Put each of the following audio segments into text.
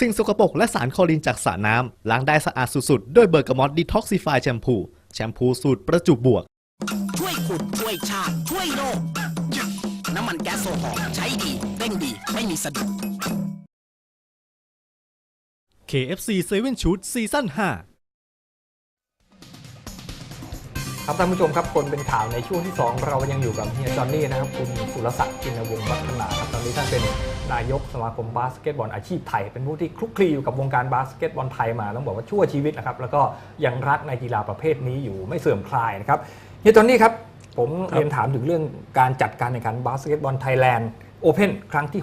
สิ่งสกปรกและสารคลอรีนจากสระน้ำล้างได้สะอาดสุดๆ ด้วยเบอร์กามอตดีท็อกซิฟายแชมพู แชมพูสูตรประจุบวก ช่วยขุดช่วยชาติช่วยโลกน้ำมันแก๊สโซฮอล์ใช้ดีเร่งดีไม่มีสะดุด KFC 7 Shoot ซีซั่น5ครับท่านผู้ชมครับคนเป็นข่าวในช่วงที่ 2 เรายังอยู่กับเฮียจอนนี่นะครับ คุณสุรศักดิ์จินวงศ์วัฒนาครับตอนนี้ท่านเป็น นายกสมาคมบาสเกตบอลอาชีพไทย เป็นผู้ที่คลุกคลีอยู่กับวงการบาสเกตบอลไทยมาต้องบอกว่าชั่วชีวิตนะครับแล้วก็ยังรักในกีฬาประเภทนี้อยู่ไม่เสื่อมคลายนะครับเฮียจอนนี่ครับผมเรียนถามถึงเรื่องการจัดการแข่งขันบาสเกตบอลไทยแลนด์โอเพนครั้งที่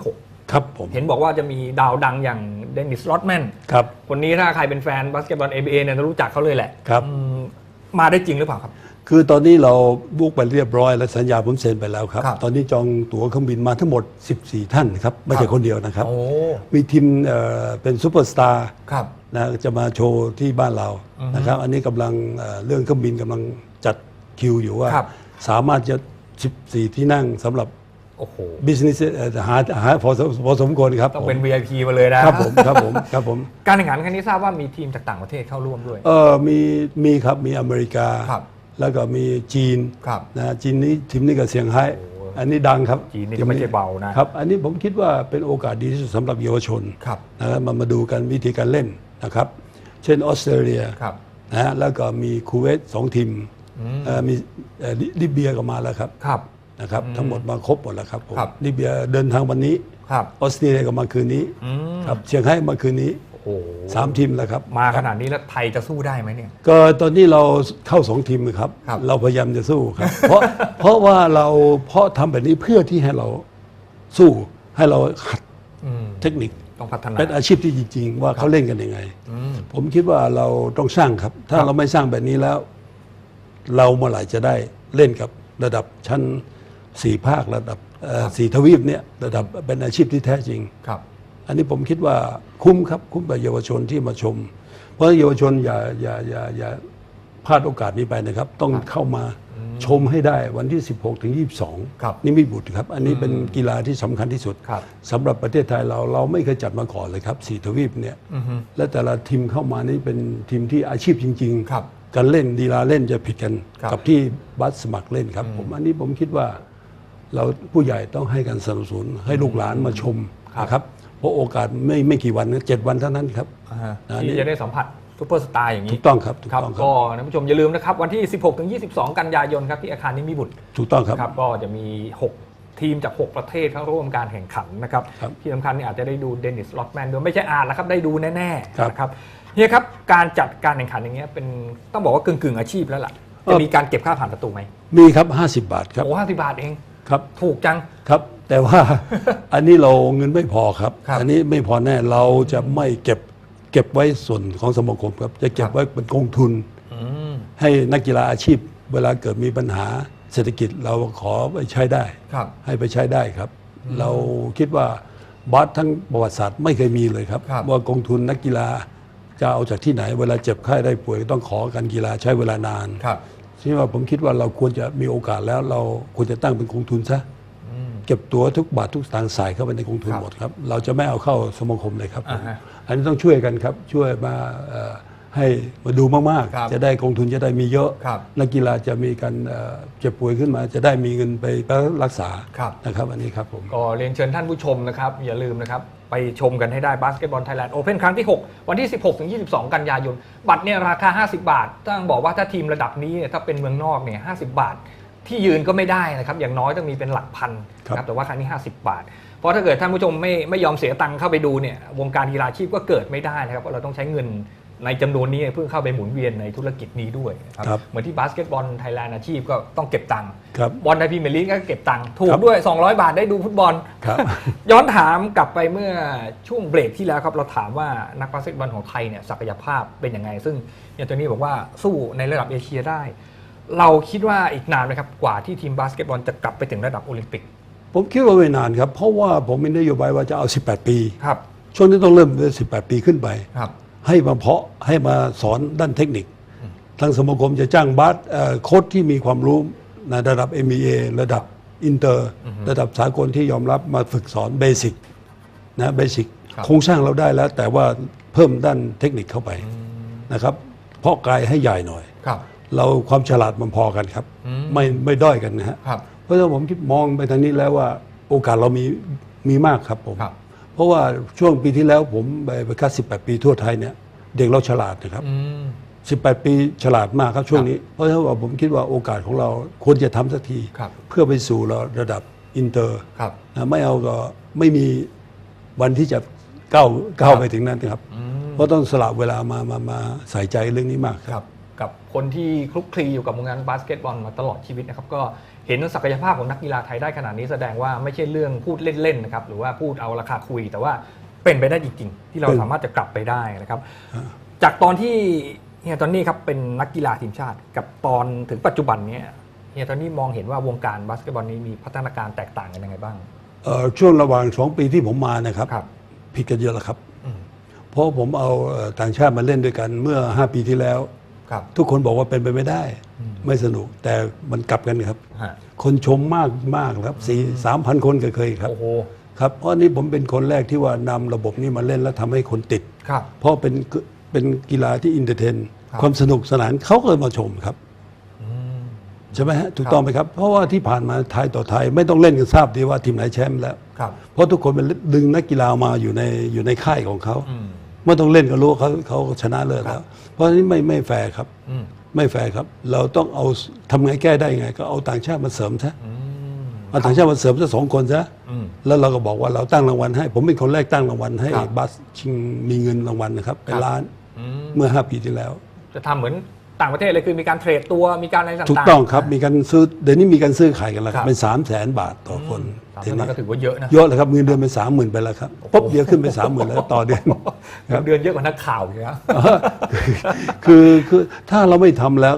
ครับผม6เห็นบอกว่าจะมีดาวดังอย่างเดนิสลอตแมนครับคนนี้ถ้าใครเป็นแฟนบาสเกตบอล NBA เนี่ยจะรู้จักเขาเลยแหละครับอืมมาได้จริงหรือเปล่าครับ คือตอนนี้เราบุกไปเรียบร้อยและสัญญาผมเซ็นไปแล้วครับ ครับตอนนี้จองตั๋วเครื่องบินมาทั้งหมด 14 ท่านครับ ไม่ครัใช่บคนเดียวนะครับ โอ้ มีทีมเอ่อเป็นซูเปอร์สตาร์ครับ นะจะมาโชว์ที่บ้านเราอือฮึนะครับ อันนี้กำลังเอ่อเรื่องเครื่องบินกำลังจัดคิวอยู่ว่า ครับ สามารถจะ 14 ที่นั่งสำหรับโอ้โห บิสเนสหาหาพอสมพอสมควรครับต้องเป็น ผม VIP มาเลยนะครับผมครับผมครับผม การแข่งขันครั้งนี้ทราบว่ามีทีมจากต่างประเทศเข้าร่วมด้วย เออมีมีครับมีอเมริกา ครับ แล้วก็มีจีนครับนะจีนนี้ทีมนี้ก็เซี่ยงไฮ้โอ้อันนี้ดังครับจีนนี่ก็ไม่ใช่เบานะครับ อันนี้ผมคิดว่าเป็นโอกาสดีที่สุดสำหรับเยาวชนครับนะครับมามาดูกันวิธีการเล่นนะครับ เช่นออสเตรเลียครับนะฮะแล้วก็มีคูเวตสองทีมเอ่อมีเอ่อลิลิเบียก็มาแล้วครับครับนะครับทั้งหมดมาครบหมดแล้วครับผมครับลิเบียเดินทางวันนี้ครับออสเตรเลียก็มาคืนนี้อืมครับเชียงไฮ้มาคืนนี้ โอ้โหสามทีมแล้วครับมาขนาดนี้แล้วไทยจะสู้ได้ไหมเนี่ย ก็ตอนนี้เราเข้าสองทีมครับ ครับ เราพยายามจะสู้ครับ เพราะเพราะว่าเราเพราะทำแบบนี้เพื่อที่ให้เราสู้ให้เราหัดอืมเทคนิค ต้องพัฒนาเป็นอาชีพที่จริง ๆ ว่าเขาเล่นกันยังไง อืมผมคิดว่าเราต้องสร้างครับ ถ้าครับเราไม่สร้างแบบนี้แล้ว เราเมื่อไหร่จะได้เล่นกับระดับชั้นสี่ภาคระดับเอ่อสี่ทวีปเนี่ยระดับเป็นอาชีพที่แท้จริง ครับ อันนี้ผมคิดว่าคุ้มครับคุ้มกับเยาวชนที่มาชม เพราะเยาวชนอย่าอย่าอย่าอย่าพลาดโอกาสนี้ไปนะครับ ต้องเข้ามาชมให้ได้วันที่ 16 ถึง22ครับนี่มีบุตรครับ อันนี้เป็นกีฬาที่สำคัญที่สุดครับ สำหรับประเทศไทยเราเราไม่เคยจัดมาก่อนเลยครับสี่ทวีปเนี่ยอือฮึ และแต่ละทีมเข้ามานี่เป็นทีมที่อาชีพจริงครับการเล่นดีลาเล่นจะผิดกันครับ กับที่บัสสมัครเล่นครับ ผมอันนี้ผมคิดว่า เราผู้ใหญ่ต้องให้การสนับสนุนให้ลูกหลานมาชมครับนะครับ เพราะโอกาสไม่ไม่กี่วันนะเจ็ดวันเท่านั้นครับอ่าฮะอันนี้ที่จะได้สัมผัสซูเปอร์สตาร์อย่างถูนี้กต้องครับถูกครับต้องครัก็บท่านผู้ชมอย่าลืมนะครับ วันที่ 16ถึง22 กันยายนครับที่อาคารนิมิบุตรถูกต้องครับครับก็จะมี 6 ทีมจาก 6 ประเทศเข้าร่วมการแข่งขันนะครับครับที่สำคัญนี่อาจจะได้ดูเดนิสลอตแมนด้วยไม่ใช่อ่านแล้วครับได้ดูแน่ครับๆนะครับเฮียครับการจัดการแข่งขันอย่างเงี้ยเป็นต้องบอกว่ากึ่งกึ่งๆอาชีพแล้วล่ะจะมีการเก็บค่าผ่านประตูไหมมีครับ 50 บาทครับโอ้ห้าสิบบาทเองครับ ถูกจังครับ แต่ว่าอันนี้เราเงินไม่พอครับ ครับ อันนี้ไม่พอแน่เราจะไม่เก็บเก็บไว้ส่วนของสมาคมครับ จะเก็บไว้เป็นกองทุน อืมให้นักกีฬาอาชีพ เวลาเกิดมีปัญหาเศรษฐกิจเราขอไปใช้ได้ ครับ ให้ไปใช้ได้ครับ เราคิดว่าบาสทั้งประวัติศาสตร์ไม่เคยมีเลยครับ ครับ ว่ากองทุนนักกีฬาจะเอาจากที่ไหน เวลาเจ็บไข้ได้ป่วยต้องขอการกีฬาใช้เวลานาน ครับ ที่ว่าผมคิดว่าเราควรจะมีโอกาสแล้วเราควรจะตั้งเป็นกองทุนซะเก็บตัวทุกบาททุกสตางค์ใส่เข้าไปในกองทุนครับหมดครับเราจะไม่เอาเข้าสมาคมเลยครับอ่าฮะอันนี้ต้องช่วยกันครับช่วยมาเอ่อให้มาดูมากครับๆจะได้กองทุนจะได้มีเยอะครับนักกีฬาจะมีการเอ่อเจ็บป่วยขึ้นมา จะได้มีเงินไปรักษาครับนะครับอันนี้ครับผมก็เรียนเชิญท่านผู้ชมนะครับ อย่าลืมนะครับ ไปชมกันให้ได้บาสเกตบอลไทยแลนด์โอเพนครั้งที่ 6 วันที่ 16ถึง22 กันยายน บัตรเนี่ยราคา 50 บาทต้องบอกว่าถ้าทีมระดับนี้เนี่ยถ้าเป็นเมืองนอกเนี่ย50 บาท ที่ยืนก็ไม่ได้นะครับ อย่างน้อยต้องมีเป็นหลักพันครับแต่ว่าครั้งนี้ 50 บาท เพราะถ้าเกิดท่านผู้ชมไม่ไม่ยอมเสียตังค์เข้าไปดูเนี่ยวงการกีฬาอาชีพก็เกิดไม่ได้นะครับเพราะเราต้องใช้เงินในจำนวนนี้เพื่อเข้าไปหมุนเวียนในธุรกิจนี้ด้วยนะครับครับเหมือนที่บาสเกตบอลไทยแลนด์อาชีพก็ต้องเก็บตังค์ครับบอลไทยพรีเมียร์ลีกก็เก็บตังค์ถูคกรับด้วย 200 บาทได้ดูฟุตบอลครับย้อนถามกลับไปเมื่อช่วงเบรกที่แล้วครับเราถามว่านักบาสเกตบอลของไทยเนี่ยศักยภาพเป็นยังไง ซึ่งอย่างตัวนี้บอกว่าสู้ในระดับเอเชียได้ เราคิดว่าอีกนานไหมครับกว่าที่ทีมบาสเกตบอลจะกลับไปถึงระดับโอลิมปิก ผมคิดว่าไม่นานครับ เพราะว่าผมมีนโยบายว่าจะเอา 18 ปี ครับ ช่วงนี้ต้องเริ่มด้วย18 ปีขึ้นไป ครับ ให้มาเพาะให้มาสอนด้านเทคนิค ทางสมาคมจะจ้างบาสเอ่อโค้ชที่มีความรู้ในระดับ MBA ระดับอินเตอร์ระดับสากลที่ยอมรับมาฝึกสอนเบสิกนะเบสิกครับโครงสร้างเราได้แล้ว แต่ว่าเพิ่มด้านเทคนิคเข้าไปนะครับ เพาะกายให้ใหญ่หน่อย ครับ เราความฉลาดมันพอกันครับอืมไม่ไม่ด้อยกันนะฮะครับเพราะฉะนั้นผมคิดมองไปทางนี้แล้วว่าโอกาสเรามีมีมากครับผมครับเพราะว่าช่วงปีที่แล้วผมไปไปคัด18 ปีทั่วไทยเนี่ยเด็กเราฉลาดนะครับอืม18 ปีฉลาดมากครับช่วงนี้ เพราะฉะนั้นว่าผมคิดว่าโอกาสของเราควรจะทำสักทีครับเพื่อไปสู่ระระดับอินเตอร์ครับนะไม่เอาก็ไม่มีวันที่จะก้าวก้าวไปถึงนั้นครับ เพราะต้องสละเวลามามามาใส่ใจเรื่องนี้มากคครับรับ กับคนที่คลุกคลีอยู่กับวงการบาสเกตบอลมาตลอดชีวิตนะครับก็เห็นศักยภาพของนักกีฬาไทยได้ขนาดนี้แสดงว่าไม่ใช่เรื่องพูดเล่นๆนะครับหรือว่าพูดเอาราคาคุย แต่ว่าเป็นไปได้จริงๆที่เราเป็นสามารถจะกลับไปได้นะครับ จากตอนที่เฮียตอนนี้ครับเป็นนักกีฬาทีมชาติ กับตอนถึงปัจจุบันเนี้ยเฮียตอนนี้มองเห็นว่าวงการบาสเกตบอลนี้มีพัฒนาการแตกต่างกันยังไงบ้างเอ่อช่วงระหว่างสองปีที่ผมมานะครับครับผิดกันเยอะแล้วครับอืมเพราะผมเอาเอ่อต่างชาติมาเล่นด้วยกันเมื่อ 5 ปีที่แล้วครับ ทุกคนบอกว่าเป็นไปไม่ได้ ไม่สนุกแต่มันกลับกันครับฮะคนชมมากมากครับสี่สามพันคนก็เคยครับโอ้โหครับเพราะนี่ผมเป็นคนแรกที่ว่านำระบบนี้มาเล่นแล้วทำให้คนติดครับเพราะเป็นเป็นกีฬาที่อินเตอร์เทนครับความสนุกสนานเขาก็มาชมครับใช่ไหมฮะถูกต้องไหมครับ เพราะว่าที่ผ่านมาไทยต่อไทยไม่ต้องเล่นกันทราบดีว่าทีมไหนแชมป์แล้วครับเพราะทุกคนเป็นดึงนักกีฬามาอยู่ในอยู่ในค่ายของเขา อืมไม่ต้องเล่นก็รู้ว่าเขาเขาชนะเลิศแล้ว เพราะฉะนี้ไม่ไม่แฟร์ครับ อืมไม่แฟร์ครับ เราต้องเอาทำไงแก้ได้ไง ก็เอาต่างชาติมาเสริมซะอืมเอาต่างชาติมาเสริมซะสองคนซะอืม แล้วเราก็บอกว่าเราตั้งรางวัลให้ ผมเป็นคนแรกตั้งรางวัลให้ครับบัสชิงมีเงินรางวัลนะครับเป็นครับ ล้านอืมเมื่อ5ปีที่แล้ว จะทำเหมือน ต่างประเทศเลยคือมีการเทรดตัวมีการอะไรต่างๆ ถูกต้องครับมีการซื้อเดี๋ยวนี้มีการซื้อขายกันแล้วคครัรับบ เป็น3 0 0แสนบาทต่อคนสามทีสิบนี้ล้านก็ถือว่าเยอะนะเยอะเลยครับเงินเดือนเป็นสามหมื่นไปแล้วครับปุ๊บเดียวขึ้นไปสามหมื่นแล้วต่อเดือน เงินเดือนเยอะกว่านักข่าวอยู่นะ คือคือถ้าเราไม่ทำแล้ว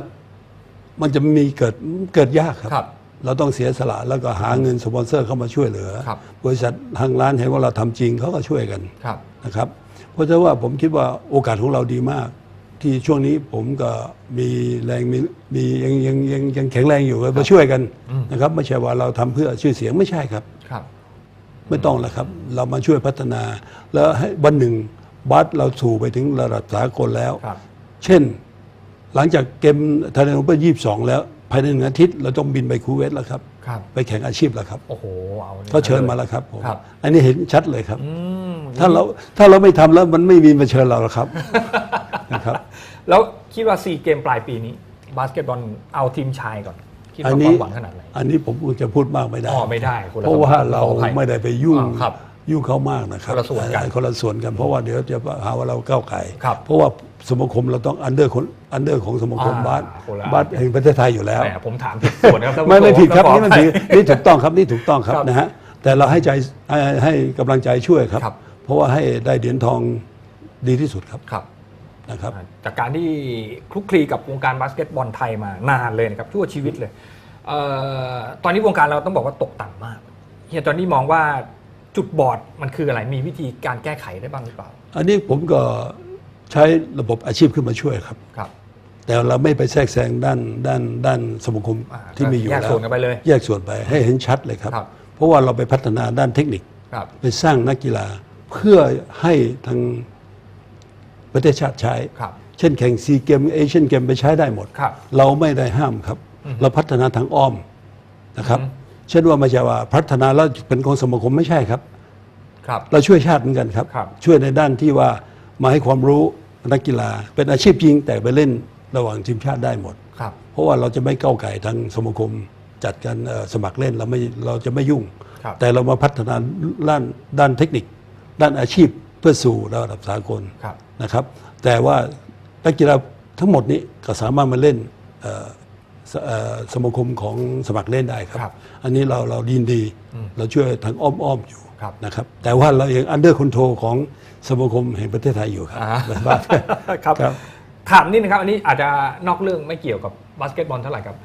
มันจะมีเกิดเกิดยากครับ ครับเราต้องเสียสละแล้วก็หาเงินสปอนเซอร์เข้ามาช่วยเหลือครับบริษัททางร้านเห็นว่าเราทำจริงเขาก็ช่วยกันครับ นะครับ เพราะฉะนั้นว่าผมคิดว่าโอกาสของเราดีมาก ที่ช่วงนี้ผมก็มีแรงมีมียังยังยังยังแข็งแรงอยู่ก็มาช่วยกันนะครับ ไม่ใช่ว่าเราทำเพื่อชื่อเสียงไม่ใช่ครับ ครับ ไม่ต้องแล้วครับ เรามาช่วยพัฒนา แล้วให้วันหนึ่งบัสเราสู่ไปถึงระดับสากลแล้ว ครับ เช่น หลังจากเกมไทยแลนด์โอเพ่นยี่สองแล้ว ภายในหนึ่งอาทิตย์เราต้องบินไปคูเวตแล้วครับ ครับ ไปแข่งอาชีพแล้วครับโอ้โห เอานี่เขาเชิญมาแล้วครับผมครับ อันนี้เห็นชัดเลยครับ อืม ถ้าเราถ้าเราไม่ทำแล้วมันไม่มีมาเชิญเราหรอกครับ นะครับ แล้วคิดว่าซีเกมปลายปีนี้ บาสเกตบอลเอาทีมชายก่อนคิดอันว่าคนี้วามหวังขนาดไหนอันนี้ผมคงจะพูดมากไม่ได้อ๋อไม่ได้คนละเพราะว่าเราขออภัยไม่ได้ไปยุ่งอ่าครับยุ่งเขามากนะครับคนละส่วนกันอ่าคนละส่วนกันเพราะว่าเดี๋ยวจะหาว่าเราก้าวไก่ครับเพราะว่าสมาคมเราต้องอันเดอร์คนอันเดอร์ของสมาคมอ่าบาสคนละบาสแห่งประเทศไทยอยู่แล้วแหมผมถามผิดส่วนนะครับท่านผู้ไม่ไม่ชผิดครับขอนี่มันอภัยผิดนี่ถูกต้องครับนี่ถูกต้องครับครับนะฮะแต่เราให้ใจให้ให้กำลังใจช่วยครับครับ เพราะว่าให้ได้เหรียญทองดีที่สุดครับครับ นะครับจากการที่คลุกคลีกับวงการบาสเกตบอลไทยมานานเลยนะครับชั่วชีวิตเลยเอ่อตอนนี้วงการเราต้องบอกว่าตกต่ำมากเฮียตอนนี้มองว่าจุดบอดมันคืออะไรมีวิธีการแก้ไขได้บ้างหรือเปล่า อันนี้ผมก็ใช้ระบบอาชีพขึ้นมาช่วยครับครับ แต่เราไม่ไปแทรกแซงด้านด้านด้านสมาคมอ่าที่มีอยู่แยกแล้วส่วนกันไปเลย แยกส่วนไปให้เห็นชัดเลยครับครับเพราะว่าเราไปพัฒนาด้านเทคนิคครับไปสร้างนักกีฬาเพื่อให้ทาง ประเทศชาติใช้ครับเช่นแข่งซีเกมเอเชียนเกมไปใช้ได้หมดครับเราไม่ได้ห้ามครับ เราพัฒนาทางอ้อมนะครับ เช่นว่าไม่ใช่ว่าพัฒนาแล้วเป็นของสมาคมไม่ใช่ครับครับเราช่วยชาติเหมือนกันครับครับ ช่วยในด้านที่ว่ามาให้ความรู้นักกีฬา เป็นอาชีพจริงแต่ไปเล่นระหว่างทีมชาติได้หมดครับเพราะว่าเราจะไม่ก้าวไก่ทางสมาคมจัดการเอ่อสมัครเล่นเราไม่เราจะไม่ยุ่งครับแต่เรามาพัฒนาด้านด้านเทคนิค ด้านอาชีพเพื่อสู่ระดับสากลครับ นะครับ แต่ว่านักกีฬาทั้งหมดนี้ก็สามารถมาเล่นเอ่อสเอ่อสมาคมของสมัครเล่นได้ครับครับ อันนี้เราเราดีนดี เราช่วยทางอ้อมๆอยู่ครับนะครับ แต่ว่าเรายังอันเดอร์คอนโทรของสมาคมแห่งประเทศไทยอยู่ครับอ่าแบบว่าครับครับถามนิดนะครับ อันนี้อาจจะนอกเรื่องไม่เกี่ยวกับบาสเกตบอลเท่าไหร่ครับ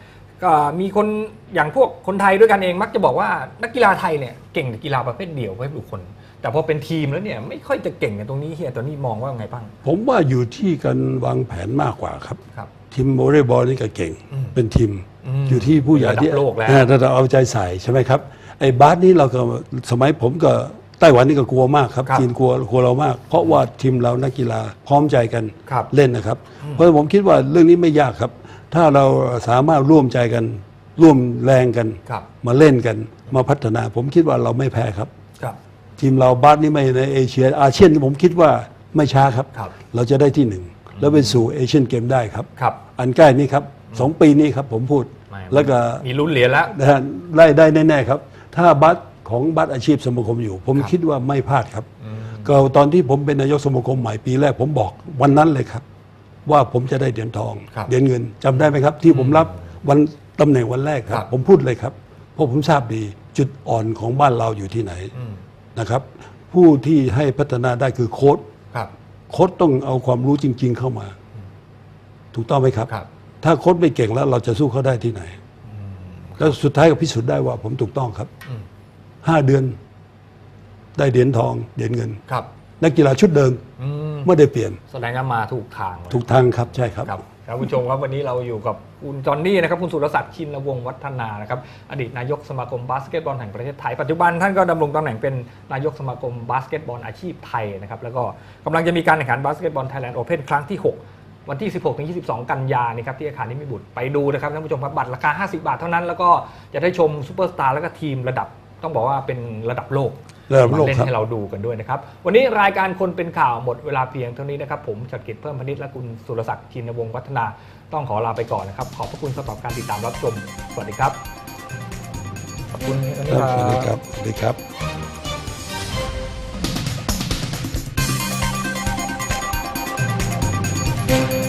ก็มีคนอย่างพวกคนไทยด้วยกันเองมักจะบอกว่านักกีฬาไทยเนี่ยเก่งแต่กีฬาประเภทเดี่ยวประเภทบุคคล แต่พอเป็นทีมแล้วเนี่ยไม่ค่อยจะเก่งในตรงนี้เฮียตอนนี้มองว่าไงบ้าง ผมว่าอยู่ที่การวางแผนมากกว่าครับ ครับทีมวอลเลย์บอลนี่ก็เก่ง เป็นทีมอืมอยู่ที่ผู้ใหญ่ที่ระดับโลกแล้วเออระดับเอาใจใส่ใช่ไหมครับไอ้บาสนี่เราก็สมัยผมก็ไต้หวันนี่ก็กลัวมากครับครับจีนกลัวกลัวเรามาก เพราะว่าทีมเรานักกีฬาพร้อมใจกันครับเล่นนะครับ เพราะฉะนั้นผมคิดว่าเรื่องนี้ไม่ยากครับ ถ้าเราสามารถร่วมใจกัน ร่วมแรงกันครับมาเล่นกัน มาพัฒนา ผมคิดว่าเราไม่แพ้ครับครับ ทีมเราบาสนี่ไม่ในเอเชียอาเซียนผมคิดว่าไม่ช้าครับ ครับเราจะได้ที่หนึ่งแล้วไปสู่เอเชียนเกมได้ครับ ครับอันใกล้นี้ครับสองปีนี้ครับผมพูดไม่ แล้วก็มีลุ้นเหรียญแล้ว นะฮะได้ได้แน่ๆครับ ถ้าบัตรของบัตรอาชีพสมาคมอยู่ ผมครับคิดว่าไม่พลาดครับ ก็ตอนที่ผมเป็นนายกสมาคมใหม่ปีแรกผมบอกวันนั้นเลยครับ ว่าผมจะได้เหรียญทองครับเหรียญเงินจำได้ไหมครับ ที่ผมรับวันตำแหน่งวันแรกครัครับ บ ผมพูดเลยครับ เพราะผมทราบดีจุดอ่อนของบ้านเราอยู่ที่ไหนอืม นะครับ ผู้ที่ให้พัฒนาได้คือโค้ดครับโค้ดต้องเอาความรู้จริง ๆ เข้ามา ถูกต้องไหมครับ ครับ ถ้าโค้ดไม่เก่งแล้วเราจะสู้เขาได้ที่ไหน แล้วสุดท้ายก็พิสูจน์ได้ว่าผมถูกต้องครับอืม ห้าเดือน ได้เหรียญทองเหรียญเงิน ครับนักกีฬาชุดเดิมอืมไม่ได้เปลี่ยนแสดงว่ามาถูกทางเลยถูกทางครับใช่ครับ ครับ ท่านผู้ชมครับวันนี้เราอยู่กับคุณจอห์นนี่นะครับคุณสุรศักดิ์ชินวงศ์วัฒนานะครับอดีตนายกสมาคมบาสเกตบอลแห่งประเทศไทยปัจจุบันท่านก็ดำรงตำแหน่งเป็นนายกสมาคมบาสเกตบอลอาชีพไทยนะครับแล้วก็กำลังจะมีการแข่งขันบาสเกตบอลไทยแลนด์โอเพ่นครั้งที่ 6 วันที่ 16ถึง22 กันยานี่ครับที่อาคารนิมิบุตรไปดูนะครับท่านผู้ชมครับบัตรราคา 50 บาทเท่านั้น แล้วก็จะได้ชมซูเปอร์สตาร์แล้วก็ทีมระดับต้องบอกว่าเป็นระดับโลก ระดับโลกมาเล่นครับให้เราดูกันด้วยนะครับ วันนี้รายการคนเป็นข่าวหมดเวลาเพียงเท่านี้นะครับ ผมจัดกิจเพิ่มพนิษฐ์และคุณสุรศักดิ์ชินวงศ์วัฒนา ต้องขอลาไปก่อนนะครับ ขอบพระคุณสำหรับการติดตามรับชม สวัสดีครับ ขอบคุณอันนี้ครับสวัสดีคครัรับบสวัสดีครับบ